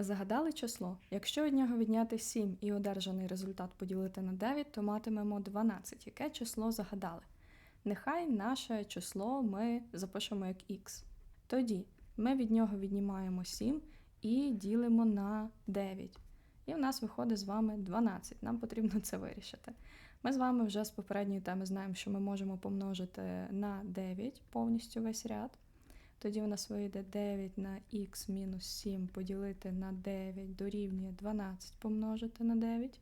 Загадали число. Якщо від нього відняти 7 і одержаний результат поділити на 9, то матимемо 12. Яке число загадали? Нехай наше число ми запишемо як х. Тоді ми від нього віднімаємо 7 і ділимо на 9. І в нас виходить з вами 12. Нам потрібно це вирішити. Ми з вами вже з попередньої теми знаємо, що ми можемо помножити на 9 повністю весь ряд. Тоді у нас вийде 9 на х мінус 7 поділити на 9 дорівнює 12 помножити на 9.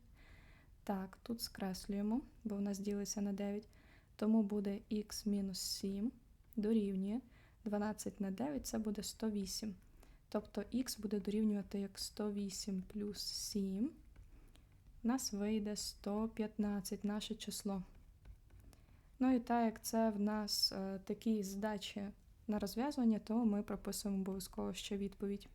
Так, тут скреслюємо, бо в нас ділиться на 9. Тому буде х мінус 7 дорівнює 12 на 9 це буде 108. Тобто х буде дорівнювати як 108 плюс 7. У нас вийде 115 наше число. Ну і так як це в нас е, такі задачі на розв'язування, то ми прописуємо обов'язково ще відповідь.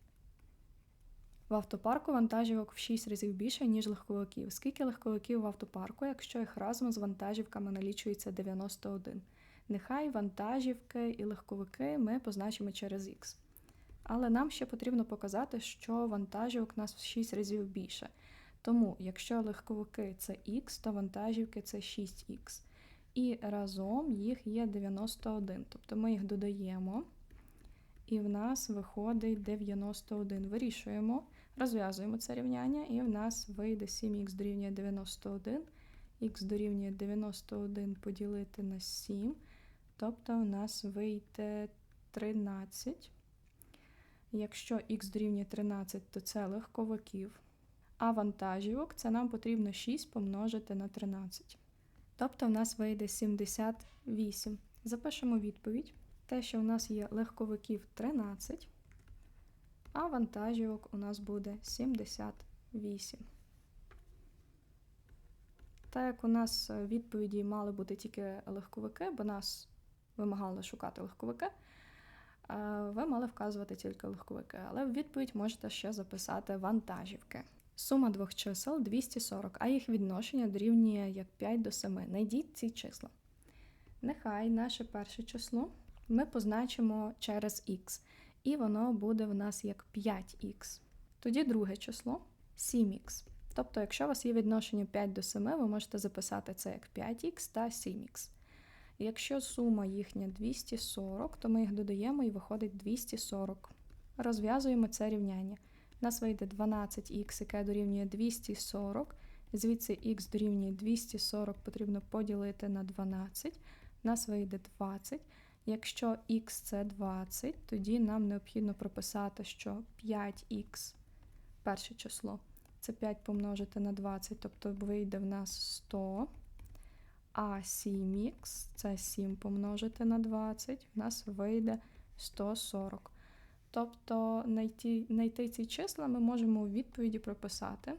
В автопарку вантажівок в 6 разів більше, ніж легковиків. Скільки легковиків в автопарку, якщо їх разом з вантажівками налічується 91? Нехай вантажівки і легковики ми позначимо через х. Але нам ще потрібно показати, що вантажівок у нас в 6 разів більше. Тому, якщо легковики це х, то вантажівки це 6х. І разом їх є 91. Тобто ми їх додаємо, і в нас виходить 91. Вирішуємо, розв'язуємо це рівняння, і в нас вийде 7х дорівнює 91. Х дорівнює 91 поділити на 7. Тобто у нас вийде 13. Якщо х дорівнює 13, то це легковиків. А вантажівок це нам потрібно 6 помножити на 13. Тобто в нас вийде 78. Запишемо відповідь. Те, що у нас є легковиків 13, а вантажівок у нас буде 78. Так як у нас відповіді мали бути тільки легковики, бо нас вимагали шукати легковики, ви мали вказувати тільки легковики, але в відповідь можете ще записати вантажівки. Сума двох чисел 240, а їх відношення дорівнює як 5 до 7. Найдіть ці числа. Нехай наше перше число ми позначимо через х, і воно буде в нас як 5х. Тоді друге число 7х. Тобто, якщо у вас є відношення 5 до 7, ви можете записати це як 5х та 7х. Якщо сума їхня 240, то ми їх додаємо і виходить 240. Розв'язуємо це рівняння. Нас вийде 12х, яке дорівнює 240. Звідси х дорівнює 240 потрібно поділити на 12. Нас вийде 20. Якщо х це 20, тоді нам необхідно прописати, що 5х перше число. Це 5 помножити на 20, тобто вийде в нас 100. А 7х це 7 помножити на 20, в нас вийде 140. Тобто знайти, ці числа ми можемо у відповіді прописати,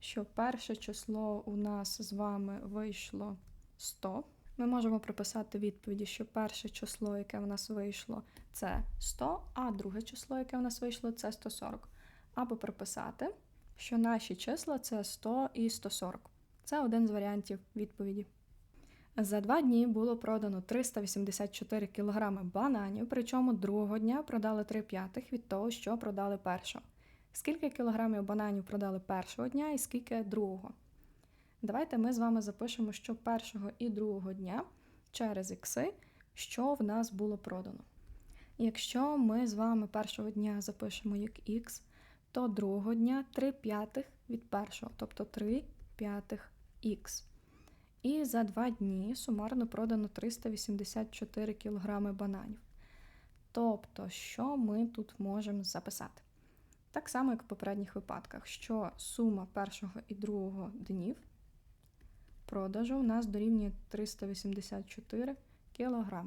що перше число у нас з вами вийшло 100. Ми можемо прописати відповіді, що перше число, яке в нас вийшло, це 100, а друге число, яке в нас вийшло, це 140. Або прописати, що наші числа це 100 і 140. Це один з варіантів відповіді. За два дні було продано 384 кг бананів, причому другого дня продали 3 п'ятих від того, що продали першого. Скільки кілограмів бананів продали першого дня і скільки другого? Давайте ми з вами запишемо, що першого і другого дня через ікси, що в нас було продано. Якщо ми з вами першого дня запишемо як х, то другого дня 3 п'ятих від першого, тобто 3 п'ятих х. І за два дні сумарно продано 384 кг бананів. Тобто, що ми тут можемо записати? Так само, як в попередніх випадках, що сума першого і другого днів продажу у нас дорівнює 384 кг.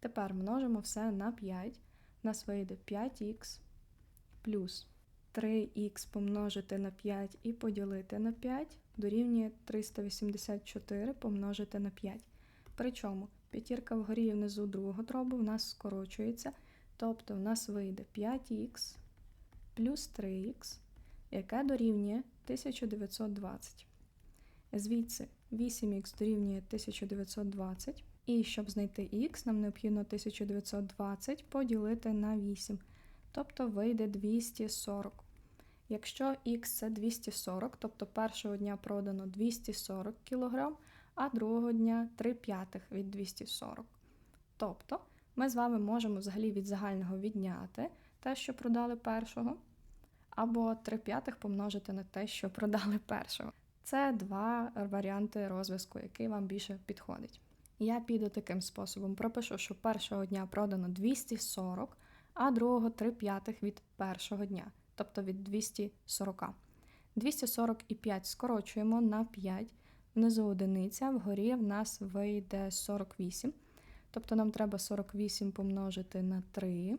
Тепер множимо все на 5. У нас вийде 5х плюс 3х помножити на 5 і поділити на 5 дорівнює 384 помножити на 5. Причому п'ятірка вгорі і внизу другого дробу в нас скорочується, тобто в нас вийде 5х плюс 3х, яке дорівнює 1920. Звідси 8х дорівнює 1920. І щоб знайти х, нам необхідно 1920 поділити на 8. тобто вийде 240. Якщо х це 240, тобто першого дня продано 240 кг, а другого дня 3 п'ятих від 240. Тобто ми з вами можемо взагалі від загального відняти те, що продали першого, або 3 п'ятих помножити на те, що продали першого. Це два варіанти розв'язку, який вам більше підходить. Я піду таким способом: пропишу, що першого дня продано 240, а другого 3 п'ятих від першого дня, тобто від 240. 240 і 5 скорочуємо на 5. Внизу одиниця, вгорі в нас вийде 48. Тобто нам треба 48 помножити на 3.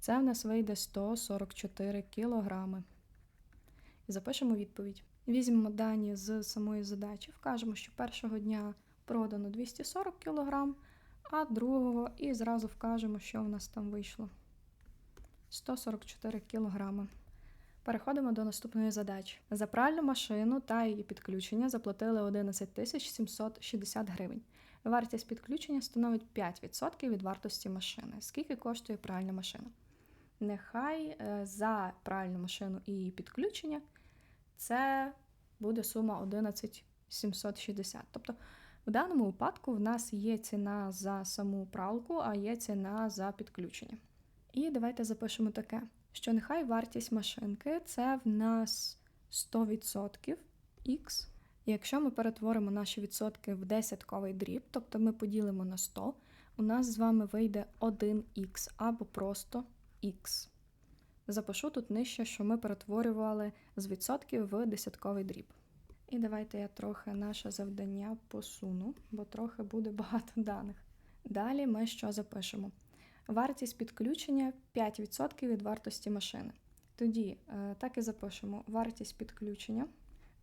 Це в нас вийде 144 кілограми. І запишемо відповідь. Візьмемо дані з самої задачі, вкажемо, що першого дня продано 240 кг, а другого і зразу вкажемо, що в нас там вийшло. 144 кг. Переходимо до наступної задачі. За пральну машину та її підключення заплатили 11 760 гривень. Вартість підключення становить 5% від вартості машини. Скільки коштує пральна машина? Нехай е, за пральну машину і її підключення це буде сума 11 760. Тобто, в даному випадку в нас є ціна за саму пралку, а є ціна за підключення. І давайте запишемо таке, що нехай вартість машинки це в нас 100% Х. Якщо ми перетворимо наші відсотки в десятковий дріб, тобто ми поділимо на 100, у нас з вами вийде 1х або просто х. Запишу тут нижче, що ми перетворювали з відсотків в десятковий дріб. І давайте я трохи наше завдання посуну, бо трохи буде багато даних. Далі ми що запишемо? Вартість підключення 5% від вартості машини. Тоді е, так і запишемо вартість підключення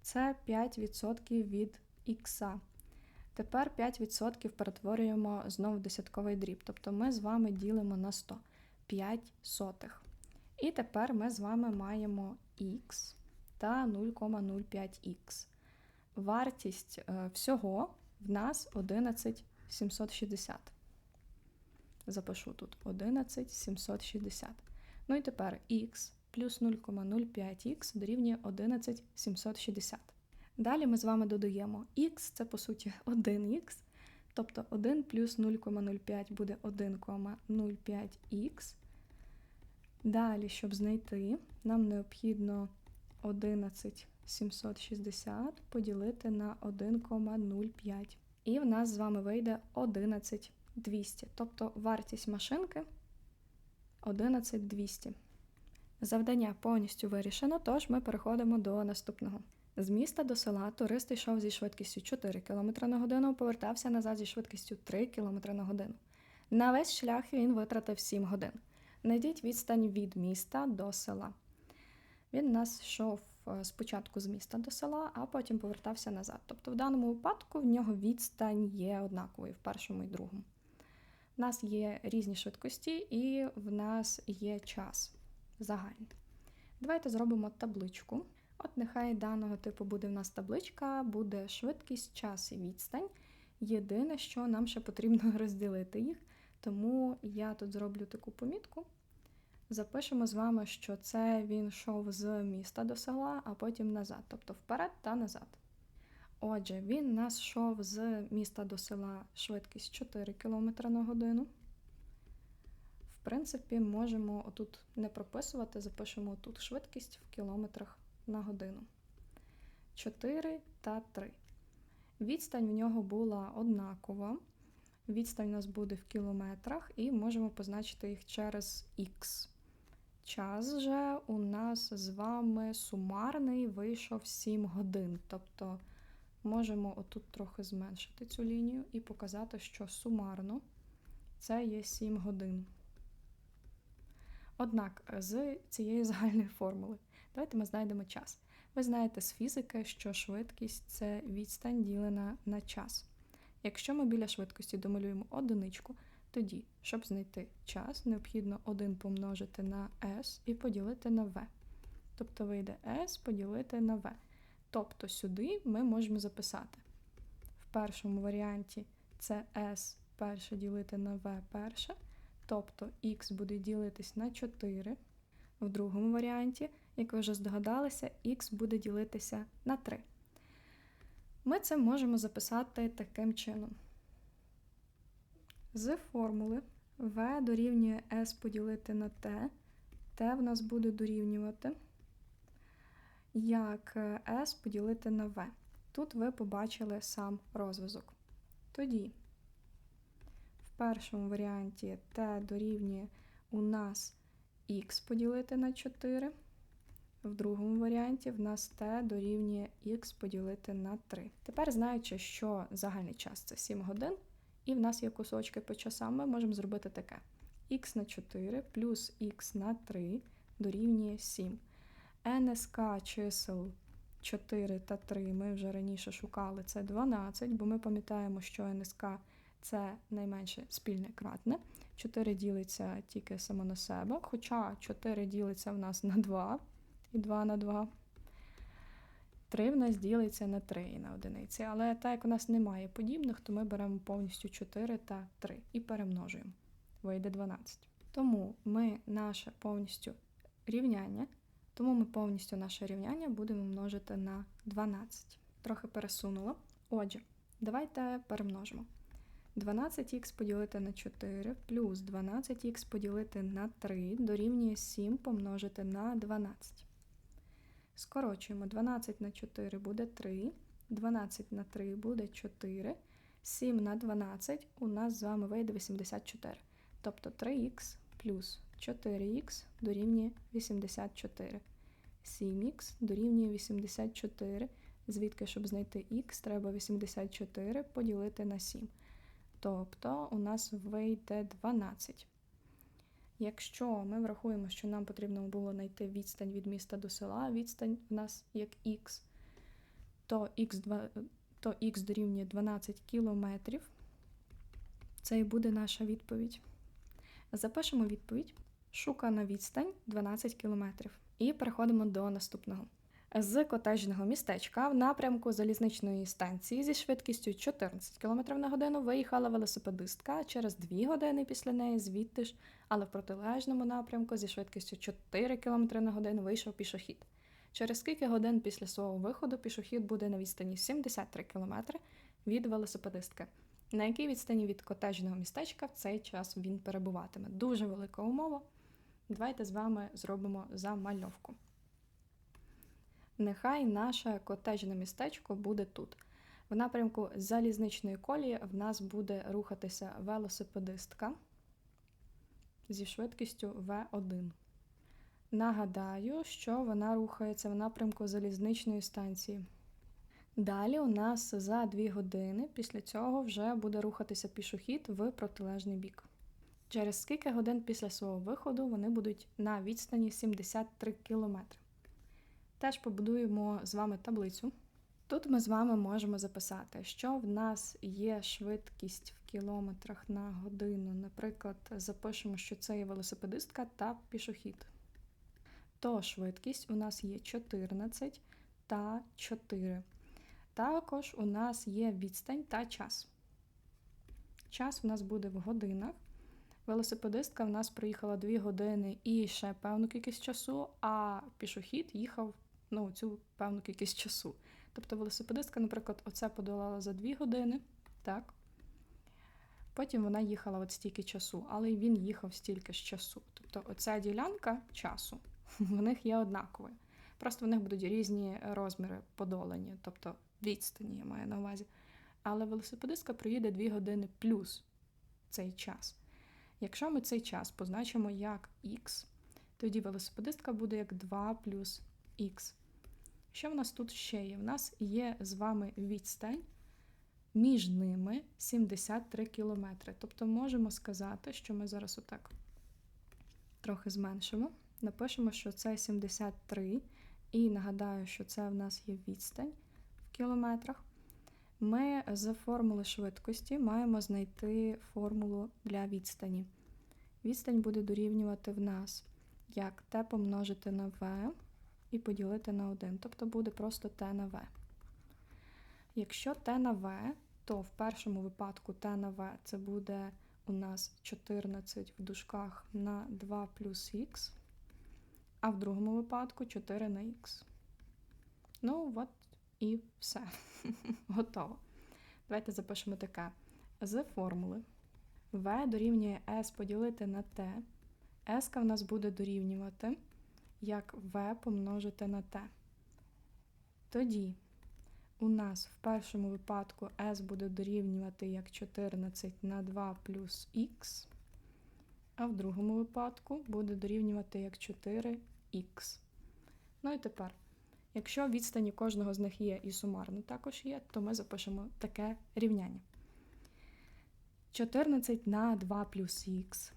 це 5% від х. Тепер 5% перетворюємо знову в десятковий дріб. Тобто ми з вами ділимо на 100 5 сотих. І тепер ми з вами маємо х та 0,05х. Вартість е, всього в нас 11760. Запишу тут 11760. Ну і тепер х плюс 0,05х дорівнює 11760. Далі ми з вами додаємо х, це по суті 1х, тобто 1 плюс 0,05 буде 1,05х. Далі, щоб знайти, нам необхідно 11760 поділити на 1,05. І в нас з вами вийде 11200. Тобто вартість машинки 11200. Завдання повністю вирішено, тож ми переходимо до наступного. З міста до села турист йшов зі швидкістю 4 км на годину, повертався назад зі швидкістю 3 км на годину. На весь шлях він витратив 7 годин. Найдіть відстань від міста до села. Він нас йшов е, спочатку з міста до села, а потім повертався назад. Тобто, в даному випадку в нього відстань є однаковою в першому і другому. У нас є різні швидкості, і в нас є час загальний. Давайте зробимо табличку. От нехай даного типу буде в нас табличка, буде швидкість, час і відстань. Єдине, що нам ще потрібно розділити їх, тому я тут зроблю таку помітку. Запишемо з вами, що це він йшов з міста до села, а потім назад, тобто вперед та назад. Отже, він нас йшов з міста до села швидкість 4 км на годину. В принципі, можемо отут не прописувати, запишемо тут швидкість в кілометрах на годину. 4 та 3. Відстань в нього була однакова. Відстань у нас буде в кілометрах, і можемо позначити їх через х. Час же у нас з вами сумарний вийшов 7 годин. Тобто можемо отут трохи зменшити цю лінію і показати, що сумарно це є 7 годин. Однак з цієї загальної формули давайте ми знайдемо час. Ви знаєте з фізики, що швидкість це відстань ділена на час. Якщо ми біля швидкості домалюємо одиничку, тоді, щоб знайти час, необхідно 1 помножити на s і поділити на v. Тобто вийде s поділити на v. Тобто сюди ми можемо записати. В першому варіанті це s перше ділити на v перше. Тобто х буде ділитись на 4. В другому варіанті, як ви вже здогадалися, х буде ділитися на 3. Ми це можемо записати таким чином. З формули v дорівнює s поділити на t, t в нас буде дорівнювати як s поділити на v. Тут ви побачили сам розв'язок. Тоді, в першому варіанті t дорівнює у нас х поділити на 4. В другому варіанті в нас t дорівнює х поділити на 3. Тепер, знаючи, що загальний час це 7 годин, і в нас є кусочки по часам, ми можемо зробити таке: х на 4 плюс х на 3 дорівнює 7. НСК чисел 4 та 3 ми вже раніше шукали, це 12, бо ми пам'ятаємо, що НСК це найменше спільне кратне. 4 ділиться тільки само на себе, хоча 4 ділиться в нас на 2 і 2 на 2. 3 в нас ділиться на 3 і на одиниці. Але так як у нас немає подібних, то ми беремо повністю 4 та 3 і перемножуємо. Вийде 12. Тому ми наше повністю рівняння, тому ми повністю наше рівняння будемо множити на 12. Трохи пересунула. Отже, давайте перемножимо. 12х поділити на 4 плюс 12х поділити на 3 дорівнює 7 помножити на 12. Скорочуємо 12 на 4 буде 3, 12 на 3 буде 4, 7 на 12 у нас з вами вийде 84. Тобто 3х плюс 4х дорівнює 84. 7х дорівнює 84. Звідки, щоб знайти х, треба 84 поділити на 7. Тобто у нас вийде 12. Якщо ми врахуємо, що нам потрібно було знайти відстань від міста до села, відстань в нас як х, то х, то х дорівнює 12 кілометрів. Це і буде наша відповідь. Запишемо відповідь. Шукана відстань 12 кілометрів. І переходимо до наступного. З котежного містечка в напрямку залізничної станції зі швидкістю 14 км на годину виїхала велосипедистка. Через 2 години після неї звідти ж, але в протилежному напрямку зі швидкістю 4 км на годину вийшов пішохід. Через скільки годин після свого виходу пішохід буде на відстані 73 км від велосипедистки. На якій відстані від котежного містечка в цей час він перебуватиме? Дуже велика умова. Давайте з вами зробимо замальовку. Нехай наше котежне містечко буде тут. В напрямку залізничної колії в нас буде рухатися велосипедистка зі швидкістю В1. Нагадаю, що вона рухається в напрямку залізничної станції. Далі у нас за 2 години після цього вже буде рухатися пішохід в протилежний бік. Через скільки годин після свого виходу вони будуть на відстані 73 км. Теж побудуємо з вами таблицю. Тут ми з вами можемо записати, що в нас є швидкість в кілометрах на годину. Наприклад, запишемо, що це є велосипедистка та пішохід. То швидкість у нас є 14 та 4. Також у нас є відстань та час. Час у нас буде в годинах. Велосипедистка в нас проїхала 2 години і ще певну кількість часу, а пішохід їхав ну, цю певну кількість часу. Тобто велосипедистка, наприклад, оце подолала за 2 години, так? Потім вона їхала от стільки часу, але й він їхав стільки ж часу. Тобто оця ділянка часу в них є однаковою. Просто в них будуть різні розміри подолані, тобто відстані, я маю на увазі. Але велосипедистка проїде 2 години плюс цей час. Якщо ми цей час позначимо як х, тоді велосипедистка буде як 2 плюс х. Що в нас тут ще є? В нас є з вами відстань між ними 73 кілометри. Тобто можемо сказати, що ми зараз отак трохи зменшимо. Напишемо, що це 73, і нагадаю, що це в нас є відстань в кілометрах. Ми з формули швидкості маємо знайти формулу для відстані. Відстань буде дорівнювати в нас як t помножити на v і поділити на 1, тобто буде просто t на v. Якщо t на v, то в першому випадку t на v це буде у нас 14 в дужках на 2 плюс х. а в другому випадку 4 на х. Ну, от і все. Готово. Давайте запишемо таке. З формули v дорівнює s поділити на t. s в нас буде дорівнювати як v помножити на t. Тоді у нас в першому випадку s буде дорівнювати як 14 на 2 плюс х, а в другому випадку буде дорівнювати як 4х. Ну і тепер, якщо відстані кожного з них є і сумарно також є, то ми запишемо таке рівняння. 14 на 2 плюс х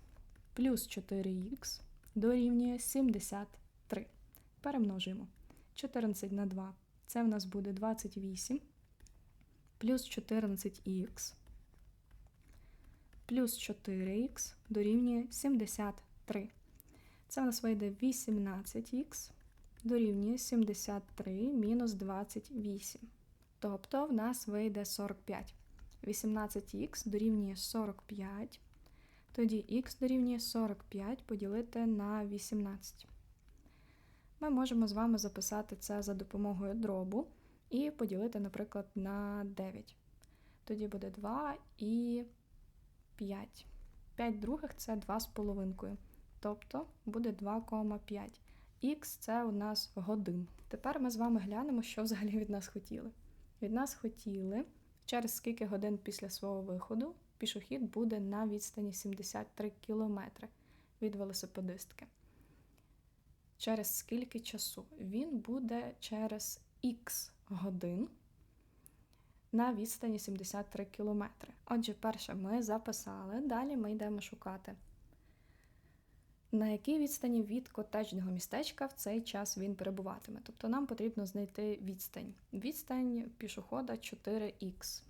плюс 4х дорівнює 73. Перемножуємо. 14 на 2 це в нас буде 28 плюс 14х плюс 4х дорівнює 73. Це в нас вийде 18х дорівнює 73 мінус 28. Тобто в нас вийде 45. 18х дорівнює 45. Тоді х дорівнює 45 поділити на 18. Ми можемо з вами записати це за допомогою дробу і поділити, наприклад, на 9. Тоді буде 2 і 5. 5 других це 2 з половинкою. Тобто буде 2,5. Х це у нас годин. Тепер ми з вами глянемо, що взагалі від нас хотіли. Від нас хотіли, через скільки годин після свого виходу пішохід буде на відстані 73 км від велосипедистки. Через скільки часу? Він буде через х годин на відстані 73 км. Отже, перше ми записали, далі ми йдемо шукати. На якій відстані від котеджного містечка в цей час він перебуватиме. Тобто нам потрібно знайти відстань. Відстань пішохода 4х.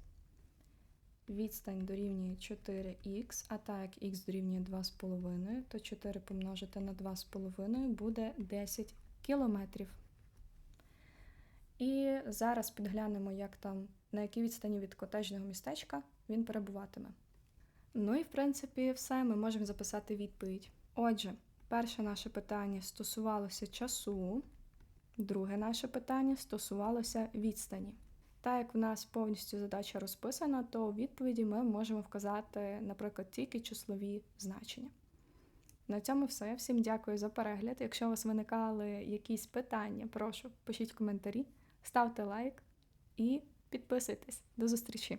Відстань дорівнює 4х, а так як х дорівнює 2,5, то 4 помножити на 2,5 буде 10 кілометрів. І зараз підглянемо, як там, на якій відстані від котеджного містечка він перебуватиме. Ну і в принципі все, ми можемо записати відповідь. Отже, перше наше питання стосувалося часу, друге наше питання стосувалося відстані. Так як в нас повністю задача розписана, то у відповіді ми можемо вказати, наприклад, тільки числові значення. На цьому все. Всім дякую за перегляд. Якщо у вас виникали якісь питання, прошу пишіть коментарі, ставте лайк і підписуйтесь. До зустрічі!